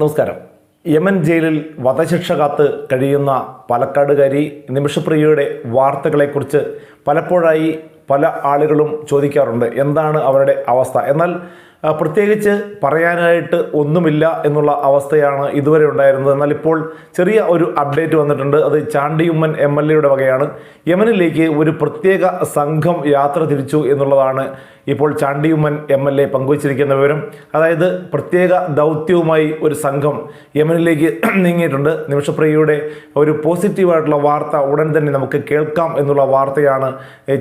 നമസ്കാരം. യമൻ ജയിലിൽ വധശിക്ഷ കാത്ത് കഴിയുന്ന പാലക്കാടുകാരി നിമിഷപ്രിയയുടെ വാർത്തകളെക്കുറിച്ച് പലപ്പോഴായി പല ആളുകളും ചോദിക്കാറുണ്ട് എന്താണ് അവരുടെ അവസ്ഥ. എന്നാൽ പ്രത്യേകിച്ച് പറയാനായിട്ട് ഒന്നുമില്ല എന്നുള്ള അവസ്ഥയാണ് ഇതുവരെ ഉണ്ടായിരുന്നത്. എന്നാൽ ഇപ്പോൾ ചെറിയ ഒരു അപ്ഡേറ്റ് വന്നിട്ടുണ്ട്. അത് ചാണ്ടിയുമ്മൻ എം എൽ എയുടെ വകയാണ്. യമനിലേക്ക് ഒരു പ്രത്യേക സംഘം യാത്ര തിരിച്ചു എന്നുള്ളതാണ് ഇപ്പോൾ ചാണ്ടിയുമ്മൻ എം എൽ എ പങ്കുവച്ചിരിക്കുന്ന വിവരം. അതായത് പ്രത്യേക ദൗത്യവുമായി ഒരു സംഘം യമനിലേക്ക് നീങ്ങിയിട്ടുണ്ട്. നിമിഷപ്രിയയുടെ ഒരു പോസിറ്റീവായിട്ടുള്ള വാർത്ത ഉടൻ തന്നെ നമുക്ക് കേൾക്കാം എന്നുള്ള വാർത്തയാണ്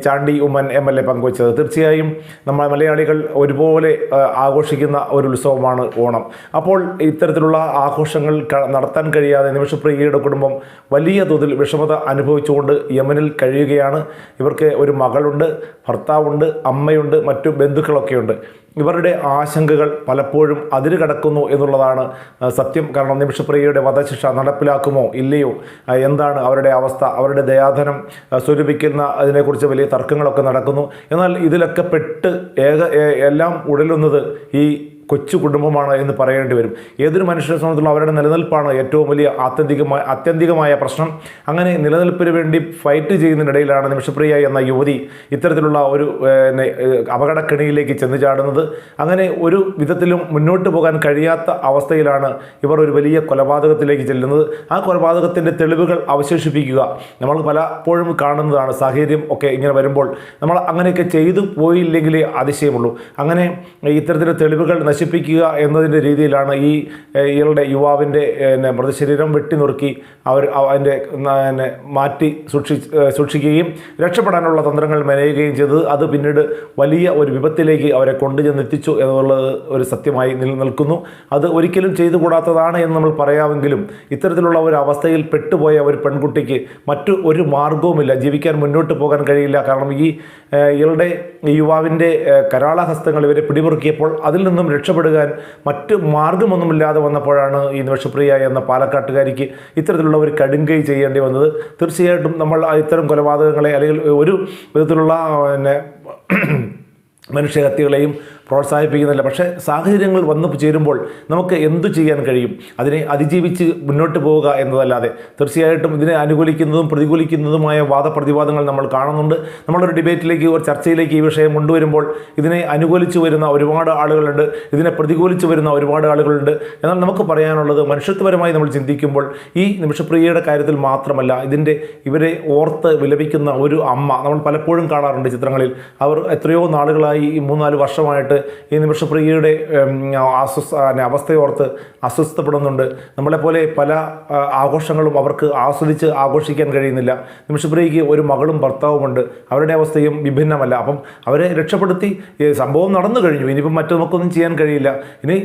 Chandy Oommen M L A പങ്കുവച്ചത്. തീർച്ചയായും നമ്മൾ മലയാളികൾ ഒരുപോലെ ആഘോഷിക്കുന്ന ഒരു ഉത്സവമാണ് ഓണം. അപ്പോൾ ഇത്തരത്തിലുള്ള ആഘോഷങ്ങൾ നടത്താൻ കഴിയാതെ നിമിഷപ്രിയയുടെ കുടുംബം വലിയ തോതിൽ വിഷമത അനുഭവിച്ചുകൊണ്ട് യമനിൽ കഴിയുകയാണ്. ഇവർക്ക് ഒരു മകളുണ്ട്. ഭർത്താവുണ്ട് അമ്മയുണ്ട് മറ്റു ബന്ധുക്കളൊക്കെയുണ്ട്. ഇവരുടെ ആശങ്കകൾ പലപ്പോഴും അതിര് കടക്കുന്നു എന്നുള്ളതാണ് സത്യം. കാരണം നിമിഷപ്രിയയുടെ വധശിക്ഷ നടപ്പിലാക്കുമോ ഇല്ലയോ? എന്താണ് അവരുടെ അവസ്ഥ? അവരുടെ ദയാധനം സ്വരൂപിക്കുന്ന അതിനെക്കുറിച്ച് വലിയ തർക്കങ്ങളൊക്കെ നടക്കുന്നു. എന്നാൽ ഇതിലൊക്കെ പെട്ട് ഏക എല്ലാം ഉടലുന്നത് ഈ കൊച്ചു കുടുംബമാണ് എന്ന് പറയേണ്ടി വരും. ഏതൊരു മനുഷ്യനെ സംബന്ധിച്ചുള്ള അവരുടെ നിലനിൽപ്പാണ് ഏറ്റവും വലിയ ആത്യന്തികമായ ആത്യന്തികമായ പ്രശ്നം. അങ്ങനെ നിലനിൽപ്പിന് വേണ്ടി ഫൈറ്റ് ചെയ്യുന്നതിനിടയിലാണ് നിമിഷപ്രിയ എന്ന യുവതി ഇത്തരത്തിലുള്ള ഒരു അപകടക്കെണിയിലേക്ക് ചെന്ന് ചാടുന്നത്. അങ്ങനെ ഒരു വിധത്തിലും മുന്നോട്ട് പോകാൻ കഴിയാത്ത അവസ്ഥയിലാണ് ഇവർ ഒരു വലിയ കൊലപാതകത്തിലേക്ക് ചെല്ലുന്നത്. ആ കൊലപാതകത്തിന്റെ തെളിവുകൾ അവശേഷിപ്പിക്കുക. നമ്മൾ പലപ്പോഴും കാണുന്നതാണ് സാഹചര്യം ഒക്കെ ഇങ്ങനെ വരുമ്പോൾ. നമ്മൾ അങ്ങനെയൊക്കെ ചെയ്തു പോയില്ലെങ്കിലേ അതിശയമുള്ളൂ. അങ്ങനെ ഇത്തരത്തിലെ തെളിവുകൾ നശിപ്പിക്കുക എന്നതിന്റെ രീതിയിലാണ് ഈ ഇയാളുടെ യുവാവിന്റെ പിന്നെ മൃതശരീരം വെട്ടിനുറുക്കി അവർ അതിന്റെ മാറ്റി സൂക്ഷി സൂക്ഷിക്കുകയും രക്ഷപ്പെടാനുള്ള തന്ത്രങ്ങൾ മെനയുകയും ചെയ്തത്. അത് പിന്നീട് വലിയ ഒരു വിപത്തിലേക്ക് അവരെ കൊണ്ടുചെന്ന് എത്തിച്ചു എന്നുള്ളത് ഒരു സത്യമായി നിലനിൽക്കുന്നു. അത് ഒരിക്കലും ചെയ്തുകൂടാത്തതാണ് എന്ന് നമ്മൾ പറയാമെങ്കിലും ഇത്തരത്തിലുള്ള ഒരു അവസ്ഥയിൽ പെട്ടുപോയ ഒരു പെൺകുട്ടിക്ക് മറ്റു ഒരു മാർഗവുമില്ല ജീവിക്കാൻ മുന്നോട്ട് പോകാൻ കഴിയില്ല. കാരണം ഈ ഇയാളുടെ യുവാവിന്റെ കരാളഹസ്തങ്ങൾ ഇവരെ പിടിമുറുക്കിയപ്പോൾ അതിൽ നിന്നും രക്ഷപ്പെടുവാൻ മറ്റ് മാർഗമൊന്നുമില്ലാതെ വന്നപ്പോഴാണ് ഈ നിമിഷപ്രിയ എന്ന പാലക്കാട്ടുകാരിക്ക് ഇത്തരത്തിലുള്ള ഒരു കടുങ്കൈ ചെയ്യേണ്ടി വന്നത്. തീർച്ചയായിട്ടും നമ്മൾ ഇത്തരം കൊലപാതകങ്ങളെ അല്ലെങ്കിൽ ഒരു വിധത്തിലുള്ള പിന്നെ മനുഷ്യഹത്യകളെയും പ്രോത്സാഹിപ്പിക്കുന്നില്ല പക്ഷേ സാഹചര്യങ്ങൾ വന്നു ചേരുമ്പോൾ നമുക്ക് എന്തു ചെയ്യാൻ കഴിയും? അതിനെ അതിജീവിച്ച് മുന്നോട്ട് പോവുക എന്നതല്ലാതെ. തീർച്ചയായിട്ടും ഇതിനെ അനുകൂലിക്കുന്നതും പ്രതികൂലിക്കുന്നതുമായ വാദപ്രതിവാദങ്ങൾ നമ്മൾ കാണുന്നുണ്ട്. നമ്മളൊരു ഡിബേറ്റിലേക്ക് ഒരു ചർച്ചയിലേക്ക് ഈ വിഷയം കൊണ്ടുവരുമ്പോൾ ഇതിനെ അനുകൂലിച്ച് വരുന്ന ഒരുപാട് ആളുകളുണ്ട്. ഇതിനെ പ്രതികൂലിച്ചു വരുന്ന ഒരുപാട് ആളുകളുണ്ട്. എന്നാൽ നമുക്ക് പറയാനുള്ളത് മനുഷ്യത്വപരമായി നമ്മൾ ചിന്തിക്കുമ്പോൾ ഈ നിമിഷപ്രിയയുടെ കാര്യത്തിൽ മാത്രമല്ല ഇതിന്റെ ഇവരെ ഓർത്ത് വിലപിക്കുന്ന ഒരു അമ്മ നമ്മൾ പലപ്പോഴും കാണാറുണ്ട് ചിത്രങ്ങളിൽ. അവർ എത്രയോ നാളുകളായി ഈ മൂന്നാൽ വർഷമായിട്ട് ഈ നിമിഷപ്രിയയുടെ അസ്വസ്ഥ അവസ്ഥയോർത്ത് അസ്വസ്ഥപ്പെടുന്നുണ്ട്. നമ്മളെപ്പോലെ പല ആഘോഷങ്ങളും അവർക്ക് ആസ്വദിച്ച് ആഘോഷിക്കാൻ കഴിയുന്നില്ല. നിമിഷപ്രിയയ്ക്ക് ഒരു മകളും ഭർത്താവുമുണ്ട്. അവരുടെ അവസ്ഥയും വിഭിന്നമല്ല. അപ്പം അവരെ രക്ഷപ്പെടുത്തി സംഭവം നടന്നു കഴിഞ്ഞു. ഇനിയിപ്പം മറ്റു നമുക്കൊന്നും ചെയ്യാൻ കഴിയില്ല. ഇനി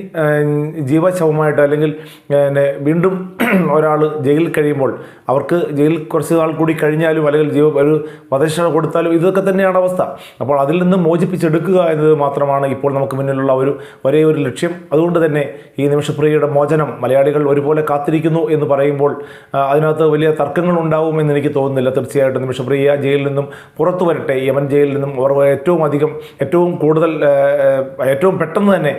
ജീവശവമായിട്ട് അല്ലെങ്കിൽ പിന്നെ വീണ്ടും ഒരാൾ ജയിലിൽ കഴിയുമ്പോൾ അവർക്ക് ജയിലിൽ കുറച്ച് നാൾ കൂടി കഴിഞ്ഞാലും അല്ലെങ്കിൽ ജീവ ഒരു വധശിക്ഷ കൊടുത്താലും ഇതൊക്കെ തന്നെയാണ് അവസ്ഥ. അപ്പോൾ അതിൽ നിന്ന് മോചിപ്പിച്ചെടുക്കുക എന്നത് മാത്രമാണ് ഇപ്പോൾ നമുക്ക് മുന്നിലുള്ള ഒരു ഒരേ ഒരു ലക്ഷ്യം. അതുകൊണ്ട് തന്നെ ഈ നിമിഷപ്രിയയുടെ മോചനം മലയാളികൾ ഒരുപോലെ കാത്തിരിക്കുന്നു എന്ന് പറയുമ്പോൾ അതിനകത്ത് വലിയ തർക്കങ്ങൾ ഉണ്ടാവുമെന്ന് എനിക്ക് തോന്നുന്നില്ല. തീർച്ചയായിട്ടും നിമിഷപ്രിയ ജയിലിൽ നിന്നും പുറത്തു വരട്ടെ. യമൻ ജയിലിൽ നിന്നും അവർ ഏറ്റവും അധികം ഏറ്റവും കൂടുതൽ ഏറ്റവും പെട്ടെന്ന് തന്നെ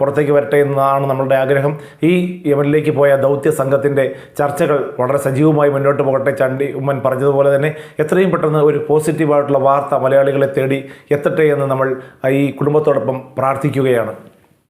പുറത്തേക്ക് വരട്ടെ എന്നതാണ് നമ്മളുടെ ആഗ്രഹം. ഈ യമനിലേക്ക് പോയ ദൗത്യ സംഘത്തിന്റെ ചർച്ചകൾ വളരെ സജീവമായി മുന്നോട്ട് പോകട്ടെ. ചണ്ടി ഉമ്മൻ പറഞ്ഞതുപോലെ തന്നെ എത്രയും പെട്ടെന്ന് ഒരു പോസിറ്റീവായിട്ടുള്ള വാർത്ത മലയാളികളെ തേടി എത്തട്ടെ എന്ന് നമ്മൾ ഈ കുടുംബത്തോടൊപ്പം പ്രാർത്ഥിക്കുകയാണ്.